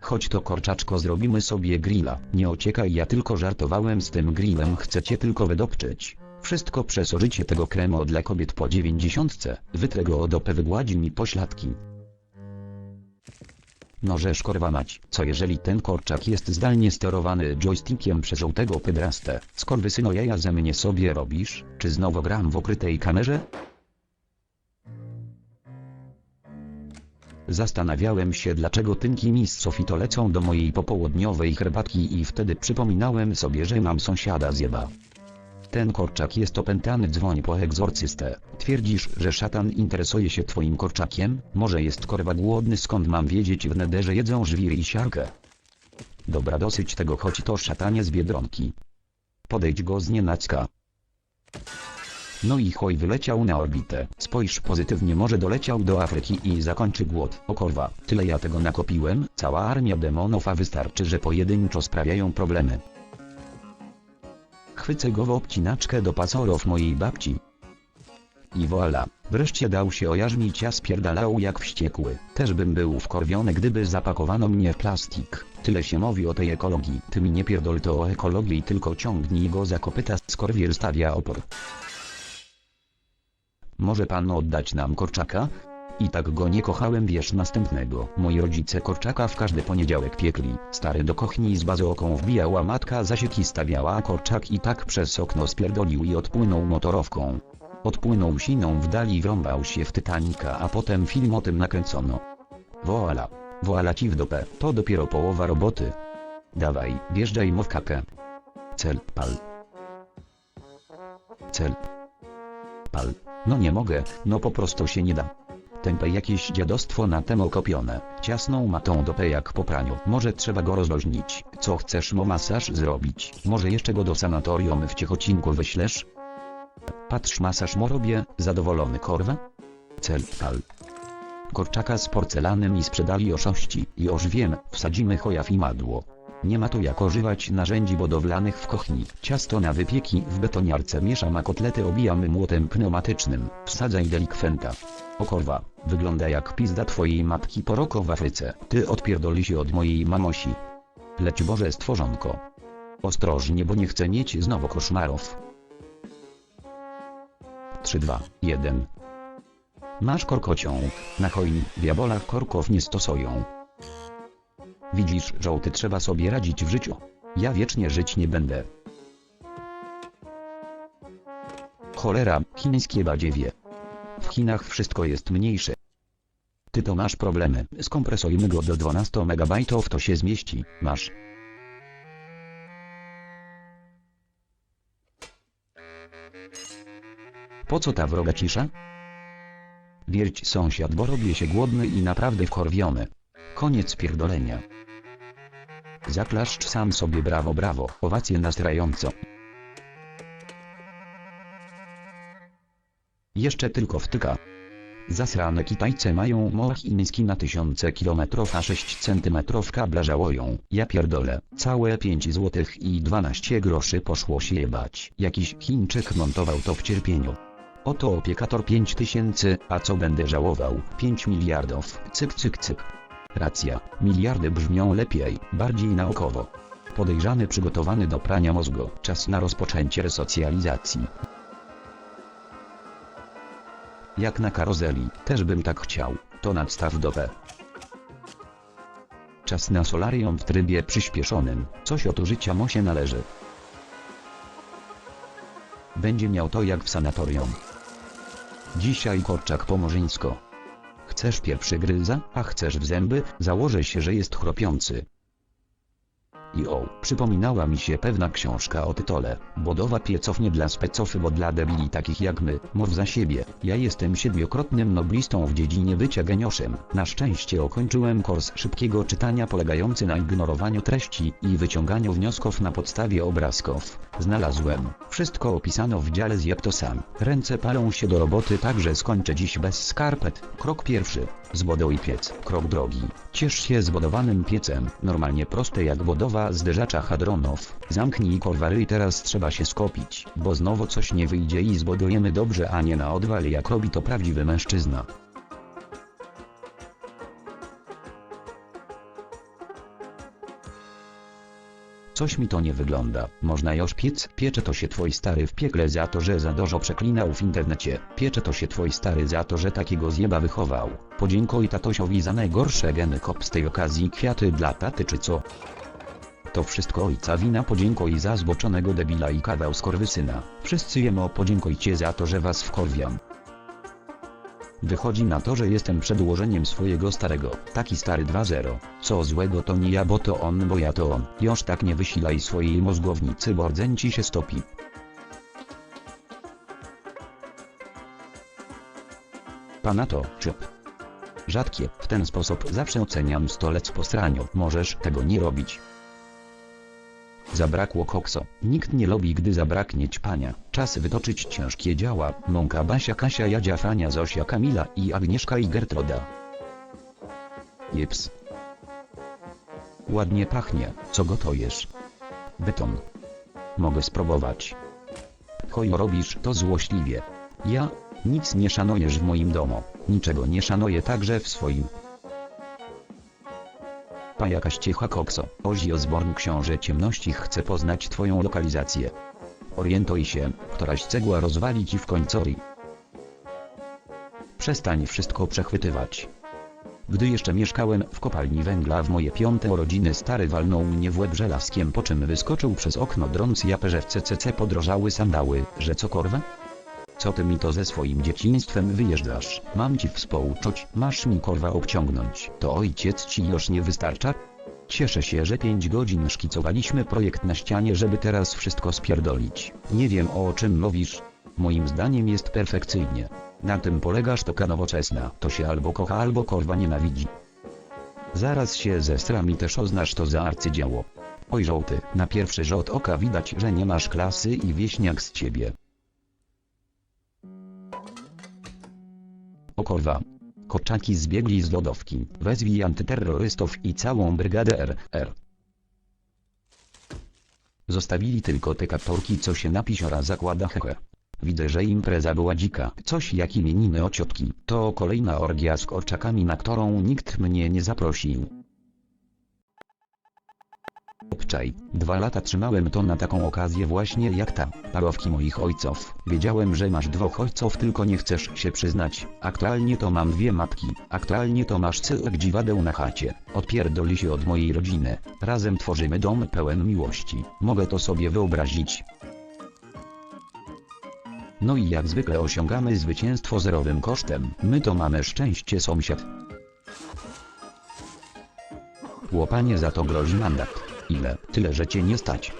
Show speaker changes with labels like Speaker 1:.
Speaker 1: Chodź to korczaczko zrobimy sobie grilla. Nie ociekaj ja tylko żartowałem z tym grillem chcecie tylko wydopczyć. Wszystko przesorzycie tego kremu dla kobiet po dziewięćdziesiątce. Wytrę go od opę wygładzi mi pośladki. No żeż korwa mać, co jeżeli ten korczak jest zdalnie sterowany joystickiem przez żółtego pedrastę? Skorwysyno jaja ze mnie sobie robisz, czy znowu gram w okrytej kamerze? Zastanawiałem się dlaczego tynki mi sofito lecą do mojej popołudniowej herbatki i wtedy przypominałem sobie że mam sąsiada zjeba. Ten korczak jest opętany dzwoń po egzorcystę. Twierdzisz, że szatan interesuje się twoim korczakiem? Może jest korwa głodny skąd mam wiedzieć w nederze jedzą żwir i siarkę. Dobra dosyć tego choć to szatanie z Biedronki. Podejdź go z nienacka. No i choj wyleciał na orbitę. Spojrz pozytywnie może doleciał do Afryki i zakończy głód. O korwa, tyle ja tego nakopiłem, cała armia demonów a wystarczy że pojedynczo sprawiają problemy. Chwycę go w obcinaczkę do pasorów mojej babci. I voilà, wreszcie dał się ojarzmić a spierdalał jak wściekły. Też bym był wkorwiony gdyby zapakowano mnie w plastik. Tyle się mówi o tej ekologii. Ty mi nie pierdol to o ekologii tylko ciągnij go za kopyta skorwiel stawia opór. Może pan oddać nam korczaka? I tak go nie kochałem wiesz następnego. Moi rodzice korczaka w każdy poniedziałek piekli. Stary do kochni z bazooką wbijała matka zasieki stawiała korczak i tak przez okno spierdolił i odpłynął motorowką. Odpłynął siną w dali wrąbał się w Titanica a potem film o tym nakręcono. Woala. Woala ci w dopę. To dopiero połowa roboty. Dawaj, wjeżdżaj mu w. Cel, pal. Cel. Pal. No nie mogę, no po prostu się nie da. Tempę jakieś dziadostwo na temo kopione. Ciasną ma tą dopę jak po praniu. Może trzeba go rozluźnić. Co chcesz mu masaż zrobić? Może jeszcze go do sanatorium w Ciechocinku wyślesz? Patrz masaż mu robię, zadowolony korwa? Cel, pal. Korczaka z porcelanem i sprzedali oszości. Już wiem, wsadzimy choja w imadło. Nie ma tu jak używać narzędzi budowlanych w kuchni. Ciasto na wypieki w betoniarce mieszam a kotlety obijamy młotem pneumatycznym. Wsadzaj delikwenta. O korwa, wygląda jak pizda twojej matki po roku w Afryce. Ty odpierdoli się od mojej mamosi. Leć Boże stworzonko. Ostrożnie bo nie chcę mieć znowu koszmarów. 3 2 1 Masz korkocią. Na hojni diabolach korków nie stosują. Widzisz, żołty trzeba sobie radzić w życiu. Ja wiecznie żyć nie będę. Cholera, chińskie badziewie. W Chinach wszystko jest mniejsze. Ty to masz problemy. Skompresujmy go do 12 MB to się zmieści. Masz. Po co ta wroga cisza? Wierć sąsiad, bo robię się głodny i naprawdę wkorwiony. Koniec pierdolenia. Zaklaszcz sam sobie brawo brawo, owacje nastrająco. Jeszcze tylko wtyka. Zasrane Kitajce mają moch chiński na tysiące kilometrów a 6 centymetrów kabla żałują. Ja pierdolę, całe 5 złotych i 12 groszy poszło się jebać. Jakiś Chińczyk montował to w cierpieniu. Oto opiekator 5000, a co będę żałował? 5 miliardów, cyk cyk cyk. Racja, miliardy brzmią lepiej, bardziej naukowo. Podejrzany przygotowany do prania mózgu, czas na rozpoczęcie resocjalizacji. Jak na karozeli, też bym tak chciał, to nadstaw do P. Czas na solarium w trybie przyspieszonym, coś od użycia mu się należy. Będzie miał to jak w sanatorium. Dzisiaj korczak po murzyńsko. Chcesz pierwszy gryza, a chcesz w zęby, założę się, że jest chropiący. I o, przypominała mi się pewna książka o tytule, Budowa pieców nie dla speców, bo dla debili takich jak my, mów za siebie, ja jestem siedmiokrotnym noblistą w dziedzinie bycia genioszem. Na szczęście ukończyłem kurs szybkiego czytania polegający na ignorowaniu treści i wyciąganiu wniosków na podstawie obrazków. Znalazłem. Wszystko opisano w dziale zjeb to sam. Ręce palą się do roboty, także skończę dziś bez skarpet. Krok pierwszy. Zbuduj piec. Krok drugi. Ciesz się zbudowanym piecem. Normalnie proste jak budowa zderzacza hadronów. Zamknij korwary i teraz trzeba się skopić, bo znowu coś nie wyjdzie i zbudujemy dobrze, a nie na odwal jak robi to prawdziwy mężczyzna. Coś mi to nie wygląda. Można już piec? Piecze to się twój stary w piekle za to, że za dużo przeklinał w internecie. Piecze to się twój stary za to, że takiego zjeba wychował. Podziękuj tatosiowi za najgorsze geny kop z tej okazji kwiaty dla taty czy co? To wszystko ojca wina podziękuj za zboczonego debila i kawał skorwysyna. Wszyscy jemu podziękujcie za to, że was wkorwiam. Wychodzi na to, że jestem przedłożeniem swojego starego. Taki stary 2-0. Co złego to nie ja, bo to on, bo ja to on. Już tak nie wysilaj swojej mózgownicy, bo ci się stopi. Pana to, czyp. Rzadkie, w ten sposób zawsze oceniam stolec po straniu. Możesz tego nie robić. Zabrakło kokso. Nikt nie lubi, gdy zabraknie ćpania. Czas wytoczyć ciężkie działa. Mąka Basia, Kasia, Jadzia, Frania, Zosia, Kamila i Agnieszka i Gertroda. Jeps. Ładnie pachnie. Co gotujesz? Beton. Mogę spróbować. Hoj robisz to złośliwie. Ja? Nic nie szanujesz w moim domu. Niczego nie szanuję także w swoim. Pa jakaś ciecha kokso. Ozzy Osbourne książę ciemności chce poznać twoją lokalizację. Orientuj się, któraś cegła rozwali ci w końcori. Przestań wszystko przechwytywać. Gdy jeszcze mieszkałem w kopalni węgla w moje piąte urodziny stary walnął mnie w łeb żelazkiem po czym wyskoczył przez okno drąc japę, w CCC podrożały sandały, że co korwa? Co ty mi to ze swoim dzieciństwem wyjeżdżasz? Mam ci współczuć, masz mi korwa obciągnąć. To ojciec ci już nie wystarcza? Cieszę się, że 5 godzin szkicowaliśmy projekt na ścianie, żeby teraz wszystko spierdolić. Nie wiem o czym mówisz. Moim zdaniem jest perfekcyjnie. Na tym polega sztuka nowoczesna. To się albo kocha, albo korwa nienawidzi. Zaraz się zestram i też oznasz to za arcydzieło. Oj żołty, na pierwszy rzut oka widać, że nie masz klasy i wieśniak z ciebie. O. Koczaki zbiegli z lodowki. Wezwij antyterrorystów i całą brygadę RR. Zostawili tylko te kaptorki co się na pisiora zakłada hehe. Widzę, że impreza była dzika. Coś jak imieniny o ciotki. To kolejna orgia z kurczakami, na którą nikt mnie nie zaprosił. Obczaj, dwa lata trzymałem to na taką okazję właśnie jak ta, parowki moich ojców. Wiedziałem, że masz dwóch ojców, tylko nie chcesz się przyznać. Aktualnie to mam dwie matki, aktualnie to masz cyrk dziwadeł na chacie. Odpierdoli się od mojej rodziny. Razem tworzymy dom pełen miłości. Mogę to sobie wyobrazić. No i jak zwykle osiągamy zwycięstwo zerowym kosztem. My to mamy szczęście sąsiad. Łopanie za to grozi mandat. Ile? Tyle, że cię nie stać.